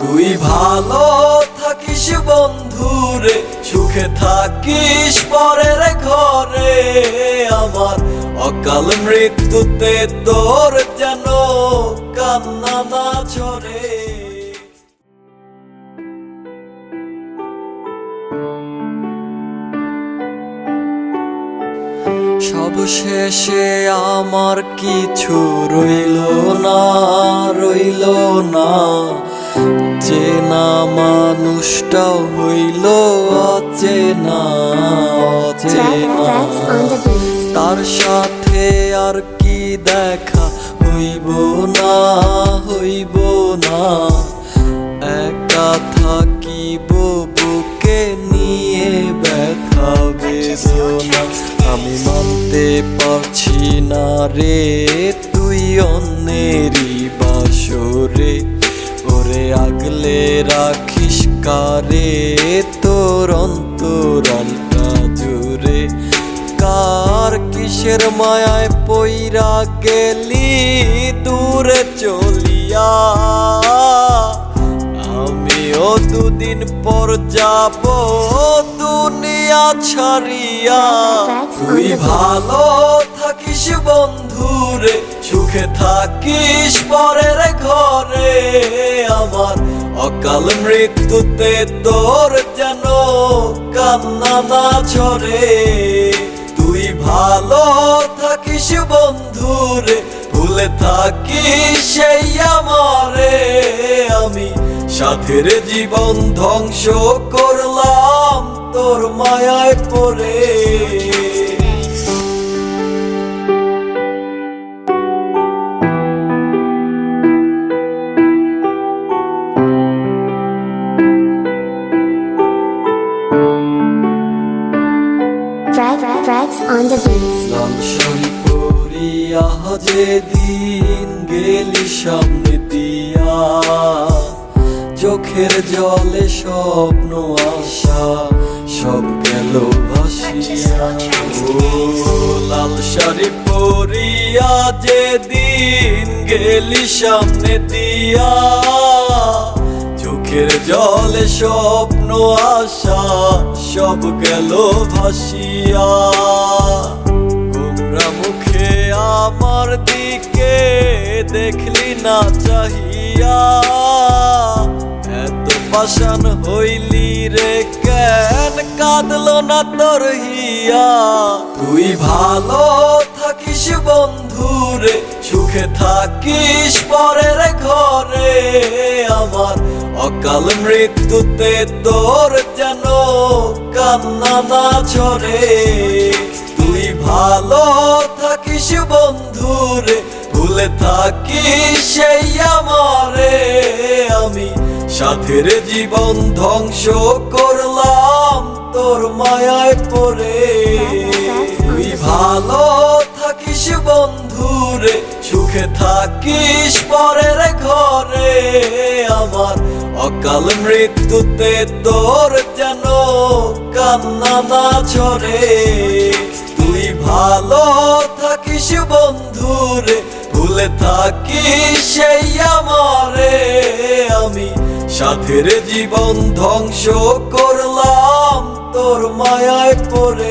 তুই ভালো থাকিস বন্ধুরে, সুখে থাকিস পরের ঘরে। আমার অকাল মৃত্যুতে তোর যেন কান্না না ঝরে সব শেষে আমার কিছু রইল না রইল না। চেনা মানুষটাও হইল অচেনা অচেনা। তার সাথে আর কি দেখা হইব না হইব না। একা থাকিব বুকে নিয়ে ব্যথা বেদনা। আমি মানতে পারছি না রে তুই অন্যেরই বাসরে। ওরে আগলে রাখিস কারে? তোর অন্তরালটা জুড়ে। কার কিসের মায়ায় পইরা গেলি? দূরে চলিয়া। আমিও দুদিন পর যাব দুনিয়া ছাড়িয়া। তুই ভালো থাকিস বন্ধুরে সুখে থাকিস পরের ঘরে। আমার অকাল মৃত্যুতে তোর যেন কান্না না ঝরে তুই ভালো থাকিস বন্ধুরে ভুলে থাকিস সেই আমারে। আমি সাথের জীবন ধ্বংস করলাম, তোর মায়ায় পড়ে। পরিয়া যেদিন গেলি সামনে দিয়া। চোখের জলে স্বপ্ন আশা, সব গেল লাল শাড়ি পরিয়া যেদিন গেলি সামনে দিয়া। চোখের জলে স্বপ্ন, আশা, সব গেল ভাসিয়া। মুখে আমার দিকে দেখলি না চাহিয়া। এত পাশান হইলি রে কেন কাঁদলো না তোর হিয়া? তুই ভালো থাকিস বন্ধুরে সুখে থাকিস পরের ঘরে। আমার অকাল মৃত্যুতে তোর যেন কান্না না ঝরে তুই ভালো থাকিস বন্ধুরে, ভুলে থাকিস সেই আমারে। আমি সাথের জীবন ধ্বংস করলাম তোর মায়ায় পড়ে। তুই ভালো থাকিস বন্ধুরে, সুখে থাকিস পরের ঘরে। অকাল মৃত্যুতে তোর যেন কান্না না ঝরে তুই ভালো থাকিস বন্ধুরে, ভুলে থাকিস সেই আমারে। আমি সাথের জীবন ধ্বংস করলাম, তোর মায়ায় পড়ে।